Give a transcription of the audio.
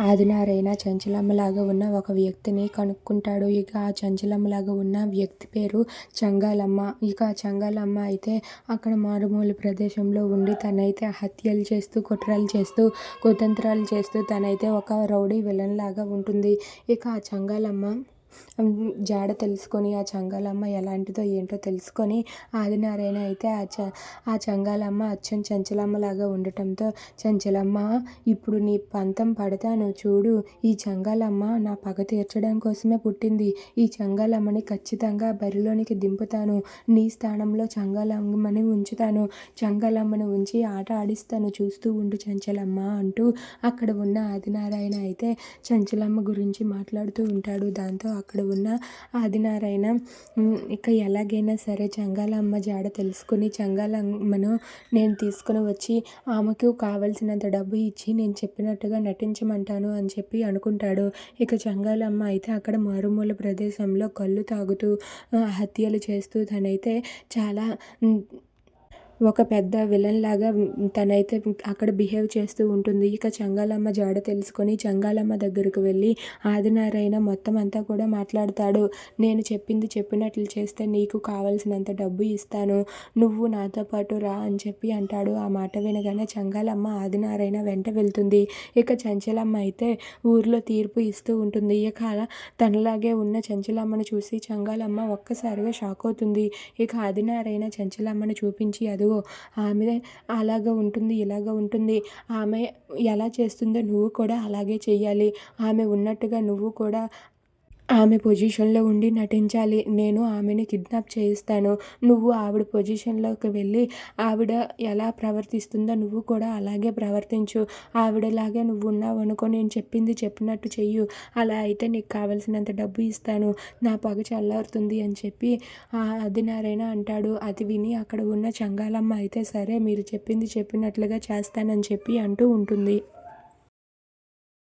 ఆదినారాయణ చంచలమ్మలాగా ఉన్న ఒక వ్యక్తిని కనుక్కుంటాడు. ఇక ఆ చంచలమ్మలాగా ఉన్న వ్యక్తి పేరు చంగాలమ్మ. ఇక ఆ చంగాలమ్మ అయితే అక్కడ మారుమూల ప్రదేశంలో ఉండి తనైతే హత్యలు చేస్తూ కుట్రలు చేస్తూ కుతంత్రాలు చేస్తూ తనైతే ఒక రౌడీ విలన్ లాగా ఉంటుంది. ఇక ఆ చంగాలమ్మ జాడ తెలుసుకొని ఆ చంగాలమ్మ ఎలాంటిదో ఏంటో తెలుసుకొని ఆదినారాయణ అయితే ఆ చ ఆ చంగాలమ్మ అచ్చం చంచలమ్మలాగా ఉండటంతో చంచలమ్మ ఇప్పుడు నీ పంతం పడతాను చూడు ఈ చంగాలమ్మ నా పగ తీర్చడం కోసమే పుట్టింది. ఈ చంగాలమ్మని ఖచ్చితంగా బరిలోనికి దింపుతాను. నీ స్థానంలో చంగాలమ్మని ఉంచుతాను. చంగాలమ్మని ఉంచి ఆట ఆడిస్తాను. చూస్తూ ఉండు చంచలమ్మ అంటూ అక్కడ ఉన్న ఆదినారాయణ అయితే చంచలమ్మ గురించి మాట్లాడుతూ ఉంటాడు. దాంతో అక్కడ ఉన్న ఆదినారాయణ ఇక ఎలాగైనా సరే చంగాలమ్మ జాడ తెలుసుకుని చంగాలమ్మను నేను తీసుకుని వచ్చి ఆమెకు కావలసినంత డబ్బు ఇచ్చి నేను చెప్పినట్టుగా నటించమంటాను అని చెప్పి అనుకుంటాడు. ఇక చంగాలమ్మ అయితే అక్కడ మారుమూల ప్రదేశంలో కళ్ళు తాగుతూ హత్యలు చేస్తూ తనైతే చాలా ఒక పెద్ద విలన్ లాగా తనైతే అక్కడ బిహేవ్ చేస్తూ ఉంటుంది. ఇక చంగాలమ్మ జాడ తెలుసుకొని చంగాలమ్మ దగ్గరకు వెళ్ళి ఆదినారాయణ మొత్తం అంతా కూడా మాట్లాడతాడు. నేను చెప్పింది చెప్పినట్లు చేస్తే నీకు కావలసినంత డబ్బు ఇస్తాను. నువ్వు నాతో పాటు రా అని చెప్పి అంటాడు. ఆ మాట వినగానే చంగాలమ్మ ఆదినారాయణ వెంట వెళ్తుంది. ఇక చంచలమ్మ అయితే ఊర్లో తీర్పు ఇస్తూ ఉంటుంది. ఇక అలా తనలాగే ఉన్న చంచలమ్మను చూసి చంగాలమ్మ ఒక్కసారిగా షాక్ అవుతుంది. ఇక ఆదినారాయణ చంచలమ్మను చూపించి అదిగో ఆమె అలాగ ఉంటుంది ఇలాగ ఉంటుంది. ఆమె ఎలా చేస్తుందో నువ్వు కూడా అలాగే చెయ్యాలి. ఆమె ఉన్నట్టుగా నువ్వు కూడా ఆమె పొజిషన్లో ఉండి నటించాలి. నేను ఆమెని కిడ్నాప్ చేయిస్తాను. నువ్వు ఆవిడ పొజిషన్లోకి వెళ్ళి ఆవిడ ఎలా ప్రవర్తిస్తుందో నువ్వు కూడా అలాగే ప్రవర్తించు. ఆవిడలాగే నువ్వు ఉన్నావు అనుకో నేను చెప్పింది చెప్పినట్టు చెయ్యు. అలా అయితే నీకు కావలసినంత డబ్బు ఇస్తాను. నా పగ చల్లారుతుంది అని చెప్పి ఆదినారాయణ అంటాడు. అది విని అక్కడ ఉన్న చంగాలమ్మ అయితే సరే మీరు చెప్పింది చెప్పినట్లుగా చేస్తానని చెప్పి అంటూ ఉంటుంది.